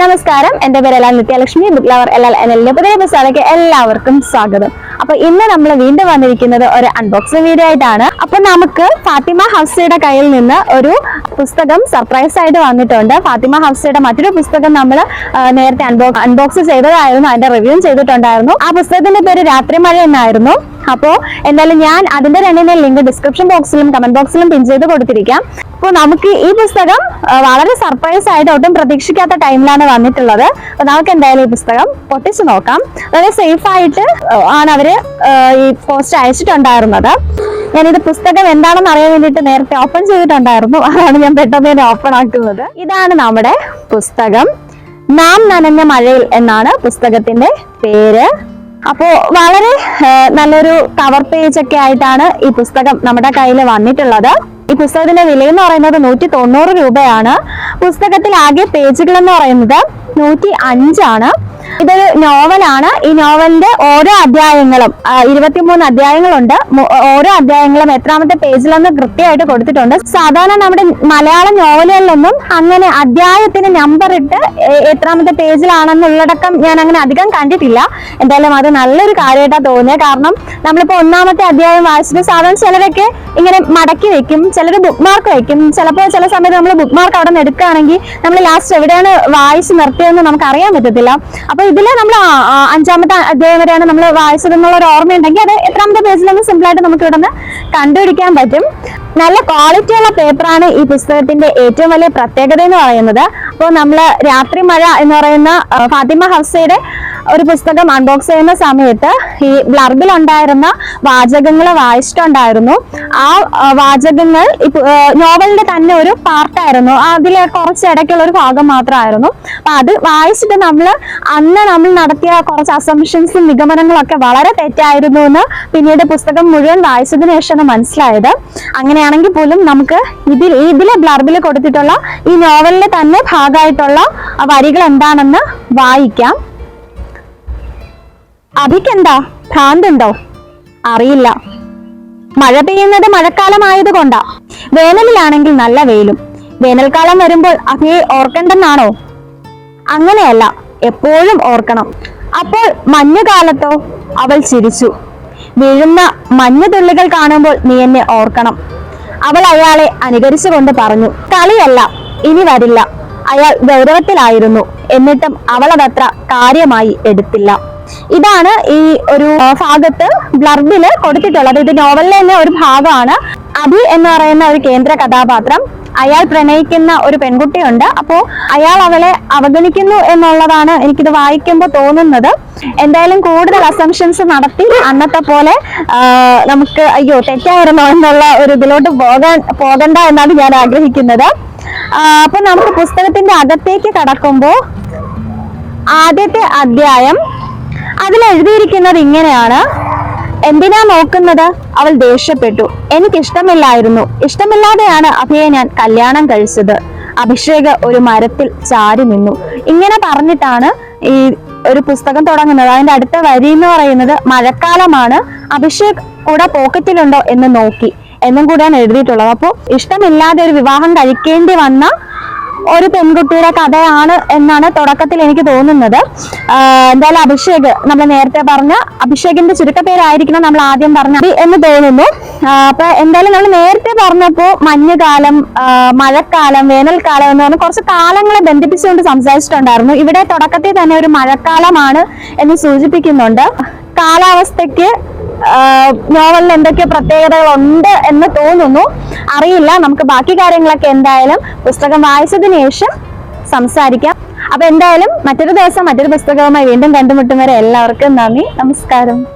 നമസ്കാരം. എന്റെ പേര് എലാൽ നിത്യലക്ഷ്മി. ബുക്ക് ലവർ എലാൽ എന്നെ പുതിയ പുസ്തകത്തിലേക്ക് എല്ലാവർക്കും സ്വാഗതം. അപ്പൊ ഇന്ന് നമ്മൾ വീണ്ടും വന്നിരിക്കുന്നത് ഒരു അൺബോക്സിംഗ് വീഡിയോ ആയിട്ടാണ്. അപ്പൊ നമുക്ക് ഫാത്തിമ ഹൗസയുടെ കയ്യിൽ നിന്ന് ഒരു പുസ്തകം സർപ്രൈസ് ആയിട്ട് വന്നിട്ടുണ്ട്. ഫാത്തിമ ഹൗസയുടെ മറ്റൊരു പുസ്തകം നമ്മൾ നേരത്തെ അൺബോക്സ് അൺബോക്സ് ചെയ്തതായിരുന്നു. അതിന്റെ റിവ്യൂ ചെയ്തിട്ടുണ്ടായിരുന്നു. ആ പുസ്തകത്തിന്റെ പേര് രാത്രി മഴ എന്നായിരുന്നു. അപ്പോൾ എന്തായാലും ഞാൻ അതിന്റെ രണ്ടിന്റെ ലിങ്ക് ഡിസ്ക്രിപ്ഷൻ ബോക്സിലും കമന്റ് ബോക്സിലും പിൻ ചെയ്ത് കൊടുത്തിരിക്കാം. അപ്പോൾ നമുക്ക് ഈ പുസ്തകം വളരെ സർപ്രൈസ് ആയിട്ട് ഒട്ടും പ്രതീക്ഷിക്കാത്ത ടൈമിലാണ് വന്നിട്ടുള്ളത്. അപ്പോൾ നമുക്ക് എന്തായാലും ഈ പുസ്തകം പൊട്ടിച്ചു നോക്കാം. വളരെ സേഫ് ആയിട്ട് ആണ് അവർ ഈ പോസ്റ്റ് അയച്ചിട്ടുണ്ടായിരുന്നത്. ഞാനിത് പുസ്തകം എന്താണെന്ന് അറിയാൻ വേണ്ടിയിട്ട് നേരത്തെ ഓപ്പൺ ചെയ്തിട്ടുണ്ടായിരുന്നു. അതാണ് ഞാൻ പെട്ടെന്ന് തന്നെ ഓപ്പൺ ആക്കുന്നത്. ഇതാണ് നമ്മുടെ പുസ്തകം. നാം നനഞ്ഞ മഴയിൽ എന്നാണ് പുസ്തകത്തിന്റെ പേര്. അപ്പോ വളരെ നല്ലൊരു കവർ പേജ് ഒക്കെ ആയിട്ടാണ് ഈ പുസ്തകം നമ്മുടെ കയ്യിൽ വന്നിട്ടുള്ളത്. ഈ പുസ്തകത്തിന്റെ വില എന്ന് പറയുന്നത് നൂറ്റി തൊണ്ണൂറ് രൂപയാണ്. പുസ്തകത്തിൽ ആകെ പേജുകൾ എന്ന് പറയുന്നത് നൂറ്റി അഞ്ചാണ് ഇതൊരു നോവലാണ്. ഈ നോവലിന്റെ ഓരോ അധ്യായങ്ങളും ഇരുപത്തിമൂന്ന് അധ്യായങ്ങളുണ്ട്. ഓരോ അധ്യായങ്ങളും എത്രാമത്തെ പേജിലെന്ന് കൃത്യമായിട്ട് കൊടുത്തിട്ടുണ്ട്. സാധാരണ നമ്മുടെ മലയാള നോവലുകളിലൊന്നും അങ്ങനെ അധ്യായത്തിന് നമ്പർ ഇട്ട് എത്രാമത്തെ പേജിലാണെന്നുള്ളടക്കം ഞാൻ അങ്ങനെ അധികം കണ്ടിട്ടില്ല. എന്തായാലും അത് നല്ലൊരു കാര്യമായിട്ടാണ് തോന്നിയത് കാരണം നമ്മളിപ്പോ ഒന്നാമത്തെ അധ്യായം വായിച്ചിട്ട് സാധാരണ ചിലരൊക്കെ ഇങ്ങനെ മടക്കി വെക്കും ചിലർ ബുക്ക് മാർക്ക് വെക്കും. ചിലപ്പോൾ ചില സമയത്ത് നമ്മൾ ബുക്ക് മാർക്ക് അവിടെ നിന്ന് എടുക്കുകയാണെങ്കിൽ നമ്മൾ ലാസ്റ്റ് എവിടെയാണ് വായിച്ച് നിർത്തിയതെന്ന് നമുക്ക് അറിയാൻ പറ്റത്തില്ല. അപ്പൊ ഇതിൽ നമ്മൾ അഞ്ചാമത്തെ അധ്യായം വരെയാണ് നമ്മൾ വായിച്ചതെന്നുള്ള ഒരു ഓർമ്മയുണ്ടെങ്കിൽ അത് എത്രാമത്തെ പേജിലൊന്ന് സിമ്പിൾ ആയിട്ട് നമുക്ക് ഇവിടെ കണ്ടുപിടിക്കാൻ പറ്റും. നല്ല ക്വാളിറ്റി ഉള്ള പേപ്പറാണ് ഈ പുസ്തകത്തിന്റെ ഏറ്റവും വലിയ പ്രത്യേകത എന്ന് പറയുന്നത്. അപ്പോൾ നമ്മൾ രാത്രി മഴ എന്ന് പറയുന്ന ഫാത്തിമ ഹഫ്സയുടെ ഒരു പുസ്തകം അൺബോക്സ് ചെയ്യുന്ന സമയത്ത് ഈ ബ്ലർബിലുണ്ടായിരുന്ന വാചകങ്ങൾ വായിച്ചിട്ടുണ്ടായിരുന്നു. ആ വാചകങ്ങൾ നോവലിന്റെ തന്നെ ഒരു പാർട്ടായിരുന്നു. അതിലെ കുറച്ച് ഇടയ്ക്കുള്ള ഒരു ഭാഗം മാത്രമായിരുന്നു. അപ്പൊ അത് വായിച്ചിട്ട് നമ്മൾ അന്ന് നമ്മൾ നടത്തിയ കുറച്ച് അസംഷൻസും നിഗമനങ്ങളൊക്കെ വളരെ തെറ്റായിരുന്നു എന്ന് പിന്നീട് പുസ്തകം മുഴുവൻ വായിച്ചതിന് ശേഷമാണ് മനസ്സിലായത്. അങ്ങനെയാണെങ്കിൽ പോലും നമുക്ക് ഇതിൽ ഇതിലെ ബ്ലർബിൽ കൊടുത്തിട്ടുള്ള ഈ നോവലിലെ തന്നെ ഭാഗമായിട്ടുള്ള വരികൾ എന്താണെന്ന് വായിക്കാം. അഭിക്കെന്താ ഭ്രാന്തുണ്ടോ? അറിയില്ല. മഴ പെയ്യുന്നത് മഴക്കാലമായത് കൊണ്ടാ വേനലിലാണെങ്കിൽ നല്ല വെയിലും. വേനൽക്കാലം വരുമ്പോൾ അഭിയെ ഓർക്കണ്ടെന്നാണോ? അങ്ങനെയല്ല. എപ്പോഴും ഓർക്കണം. അപ്പോൾ മഞ്ഞുകാലത്തോ? അവൾ ചിരിച്ചു. വീഴുന്ന മഞ്ഞുതുള്ളികൾ കാണുമ്പോൾ നീ എന്നെ ഓർക്കണം. അവൾ അയാളെ അനുകരിച്ചുകൊണ്ട് പറഞ്ഞു കളിയല്ല ഇനി വരില്ല. അയാൾ ഗൗരവത്തിലായിരുന്നു. എന്നിട്ടും അവൾ അതത്ര കാര്യമായി എടുത്തില്ല. ഇതാണ് ഈ ഒരു ഭാഗത്ത് ബ്ലർബിൽ കൊടുത്തിട്ടുള്ളത്. ഇത് നോവലിലെ തന്നെ ഒരു ഭാഗമാണ്. അഭി എന്ന് പറയുന്ന ഒരു കേന്ദ്ര കഥാപാത്രം. അയാൾ പ്രണയിക്കുന്ന ഒരു പെൺകുട്ടിയുണ്ട്. അപ്പോൾ അയാൾ അവളെ അവഗണിക്കുന്നു എന്നുള്ളതാണ് എനിക്കിത് വായിക്കുമ്പോൾ തോന്നുന്നത്. എന്തായാലും കൂടുതൽ അസംഷൻസ് നടത്തി അന്നത്തെ പോലെ നമുക്ക് അയ്യോ തെറ്റായിരുന്നോ എന്നുള്ള ഒരു ഇതിലോട്ട് പോകാൻ പോകണ്ട എന്നാണ് ഞാൻ ആഗ്രഹിക്കുന്നത്. അപ്പൊ നമുക്ക് പുസ്തകത്തിന്റെ അകത്തേക്ക് കടക്കുമ്പോൾ ആദ്യത്തെ അധ്യായം അതിൽ എഴുതിയിരിക്കുന്നത് ഇങ്ങനെയാണ്. എന്തിനാ നോക്കുന്നത്? അവൾ ദേഷ്യപ്പെട്ടു. എനിക്ക് ഇഷ്ടമില്ലായിരുന്നു ഇഷ്ടമില്ലാതെയാണ് അഭയെ ഞാൻ കല്യാണം കഴിച്ചത്. അഭിഷേക് ഒരു മരത്തിൽ ചാരി നിന്നു. ഇങ്ങനെ പറഞ്ഞിട്ടാണ് ഈ ഒരു പുസ്തകം തുടങ്ങുന്നത്. അതിന്റെ അടുത്ത വരി എന്ന് പറയുന്നത് മഴക്കാലമാണ്. അഭിഷേക് കൂടെ പോക്കറ്റിലുണ്ടോ എന്ന് നോക്കി. എന്നും കൂടിയാണ് എഴുതിയിട്ടുള്ളത്. അപ്പോൾ ഇഷ്ടമില്ലാതെ ഒരു വിവാഹം കഴിക്കേണ്ടി വന്ന ഒരു പെൺകുട്ടിയുടെ കഥയാണ് എന്നാണ് തുടക്കത്തിൽ എനിക്ക് തോന്നുന്നത്. എന്തായാലും അഭിഷേക് നമ്മൾ നേരത്തെ പറഞ്ഞ അഭിഷേകിന്റെ ചുരുക്കപ്പേരായിരിക്കണം നമ്മൾ ആദ്യം പറഞ്ഞ എന്ന് തോന്നുന്നു. അപ്പൊ എന്തായാലും നമ്മൾ നേരത്തെ പറഞ്ഞപ്പോ മഞ്ഞുകാലം മഴക്കാലം വേനൽക്കാലം എന്ന് പറഞ്ഞ കുറച്ച് കാലങ്ങളെ ബന്ധിപ്പിച്ചുകൊണ്ട് സംസാരിച്ചിട്ടുണ്ടായിരുന്നു. ഇവിടെ തുടക്കത്തിൽ തന്നെ ഒരു മഴക്കാലമാണ് എന്ന് സൂചിപ്പിക്കുന്നുണ്ട്. കാലാവസ്ഥയ്ക്ക് നോവലിൽ എന്തൊക്കെ പ്രത്യേകതകളുണ്ട് എന്ന് തോന്നുന്നു. അറിയില്ല. നമുക്ക് ബാക്കി കാര്യങ്ങളൊക്കെ എന്തായാലും പുസ്തകം വായിച്ചതിന് ശേഷം സംസാരിക്കാം. അപ്പൊ എന്തായാലും മറ്റൊരു ദിവസം മറ്റൊരു പുസ്തകവുമായി വീണ്ടും കണ്ടുമുട്ടും വരെ എല്ലാവർക്കും നന്ദി. നമസ്കാരം.